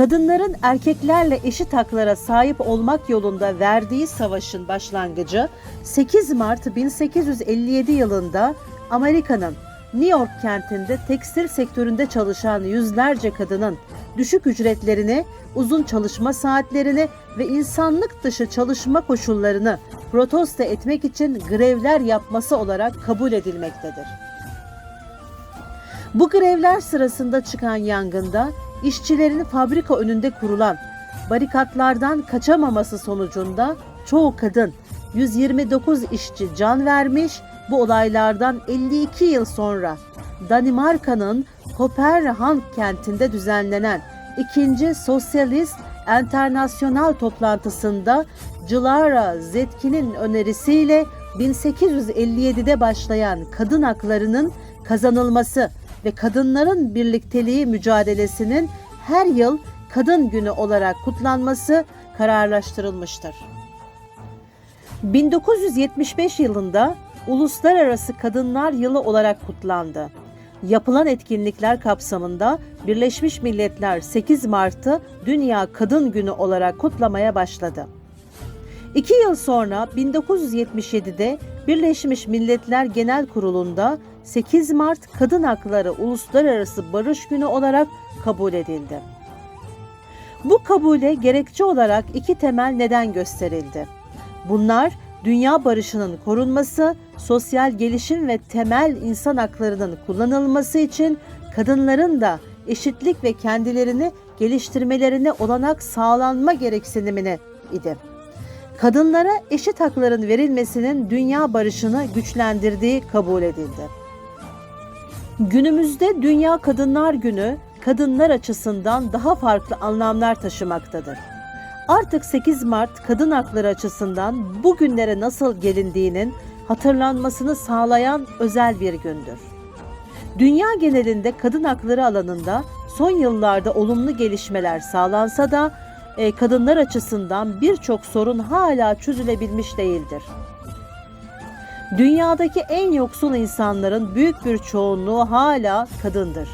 Kadınların erkeklerle eşit haklara sahip olmak yolunda verdiği savaşın başlangıcı 8 Mart 1857 yılında Amerika'nın New York kentinde tekstil sektöründe çalışan yüzlerce kadının düşük ücretlerini, uzun çalışma saatlerini ve insanlık dışı çalışma koşullarını protesto etmek için grevler yapması olarak kabul edilmektedir. Bu grevler sırasında çıkan yangında işçilerin fabrika önünde kurulan barikatlardan kaçamaması sonucunda çoğu kadın 129 işçi can vermiş. Bu olaylardan 52 yıl sonra Danimarka'nın Kopenhag kentinde düzenlenen ikinci Sosyalist Enternasyonal toplantısında Clara Zetkin'in önerisiyle 1857'de başlayan kadın haklarının kazanılması ve kadınların birlikteliği mücadelesinin her yıl Kadın Günü olarak kutlanması kararlaştırılmıştır. 1975 yılında Uluslararası Kadınlar Yılı olarak kutlandı. Yapılan etkinlikler kapsamında Birleşmiş Milletler 8 Mart'ı Dünya Kadın Günü olarak kutlamaya başladı. İki yıl sonra 1977'de Birleşmiş Milletler Genel Kurulu'nda 8 Mart Kadın Hakları Uluslararası Barış Günü olarak kabul edildi. Bu kabule gerekçe olarak iki temel neden gösterildi. Bunlar dünya barışının korunması, sosyal gelişim ve temel insan haklarının kullanılması için kadınların da eşitlik ve kendilerini geliştirmelerine olanak sağlanma gereksinimine idi. Kadınlara eşit hakların verilmesinin dünya barışını güçlendirdiği kabul edildi. Günümüzde Dünya Kadınlar Günü kadınlar açısından daha farklı anlamlar taşımaktadır. Artık 8 Mart kadın hakları açısından bugünlere nasıl gelindiğinin hatırlanmasını sağlayan özel bir gündür. Dünya genelinde kadın hakları alanında son yıllarda olumlu gelişmeler sağlansa da e, kadınlar açısından birçok sorun hala çözülebilmiş değildir. Dünyadaki en yoksul insanların büyük bir çoğunluğu hala kadındır.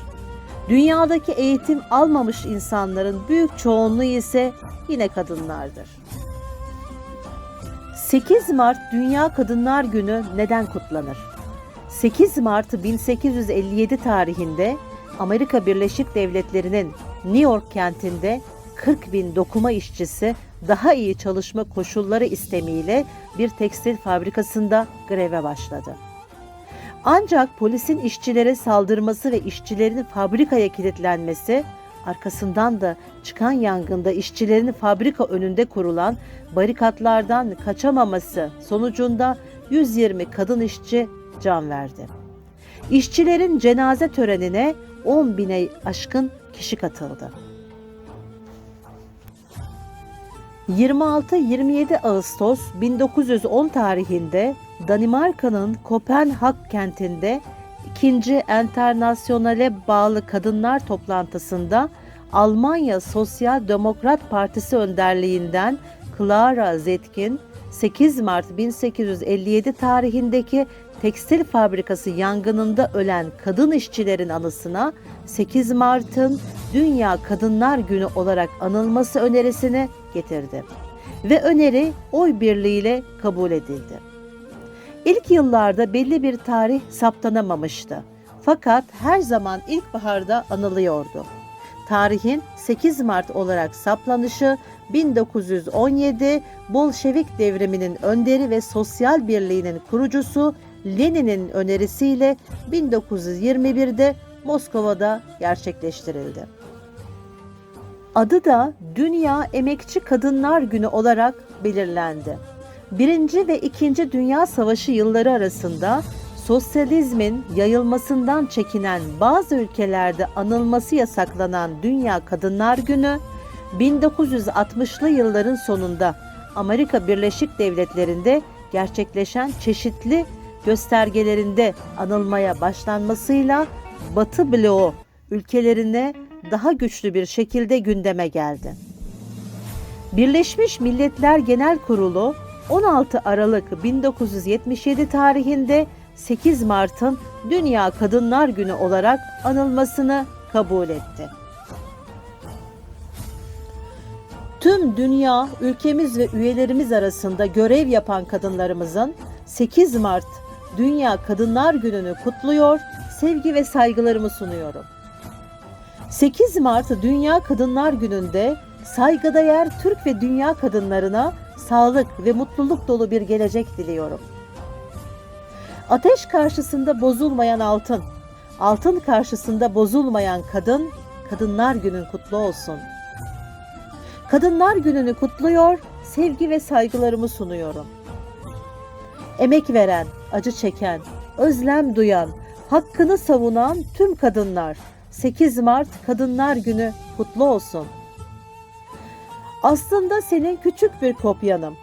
Dünyadaki eğitim almamış insanların büyük çoğunluğu ise yine kadınlardır. 8 Mart Dünya Kadınlar Günü neden kutlanır? 8 Mart 1857 tarihinde Amerika Birleşik Devletleri'nin New York kentinde 40 bin dokuma işçisi daha iyi çalışma koşulları istemiyle bir tekstil fabrikasında greve başladı. Ancak polisin işçilere saldırması ve işçilerin fabrikaya kilitlenmesi, arkasından da çıkan yangında işçilerin fabrika önünde kurulan barikatlardan kaçamaması sonucunda 120 kadın işçi can verdi. İşçilerin cenaze törenine 10 bine aşkın kişi katıldı. 26-27 Ağustos 1910 tarihinde Danimarka'nın Kopenhag kentinde 2. Enternasyonale bağlı kadınlar toplantısında Almanya Sosyal Demokrat Partisi önderliğinden Clara Zetkin 8 Mart 1857 tarihindeki tekstil fabrikası yangınında ölen kadın işçilerin anısına 8 Mart'ın Dünya Kadınlar Günü olarak anılması önerisini getirdi ve öneri oy birliğiyle kabul edildi. İlk yıllarda belli bir tarih saptanamamıştı. Fakat her zaman ilkbaharda anılıyordu. Tarihin 8 Mart olarak saplanışı 1917 Bolşevik devriminin önderi ve sosyal birliğinin kurucusu Lenin'in önerisiyle 1921'de Moskova'da gerçekleştirildi. Adı da Dünya Emekçi Kadınlar Günü olarak belirlendi. Birinci ve İkinci Dünya Savaşı yılları arasında sosyalizmin yayılmasından çekinen bazı ülkelerde anılması yasaklanan Dünya Kadınlar Günü 1960'lı yılların sonunda Amerika Birleşik Devletleri'nde gerçekleşen çeşitli göstergelerinde anılmaya başlanmasıyla Batı bloğu ülkelerine daha güçlü bir şekilde gündeme geldi. Birleşmiş Milletler Genel Kurulu 16 Aralık 1977 tarihinde 8 Mart'ın Dünya Kadınlar Günü olarak anılmasını kabul etti. tüm dünya, ülkemiz ve üyelerimiz arasında görev yapan kadınlarımızın 8 Mart Dünya Kadınlar Günü'nü kutluyor, sevgi ve saygılarımı sunuyorum. 8 Mart Dünya Kadınlar Günü'nde saygıdeğer Türk ve dünya kadınlarına sağlık ve mutluluk dolu bir gelecek diliyorum. Ateş karşısında bozulmayan altın, altın karşısında bozulmayan kadın, Kadınlar Günün kutlu olsun. Kadınlar Günü'nü kutluyor, sevgi ve saygılarımı sunuyorum. Emek veren, acı çeken, özlem duyan, hakkını savunan tüm kadınlar 8 Mart Kadınlar Günü kutlu olsun. Aslında senin küçük bir kopyanım.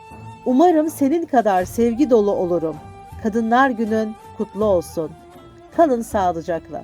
Umarım senin kadar sevgi dolu olurum. Kadınlar Günün kutlu olsun. Kalın sağlıcakla.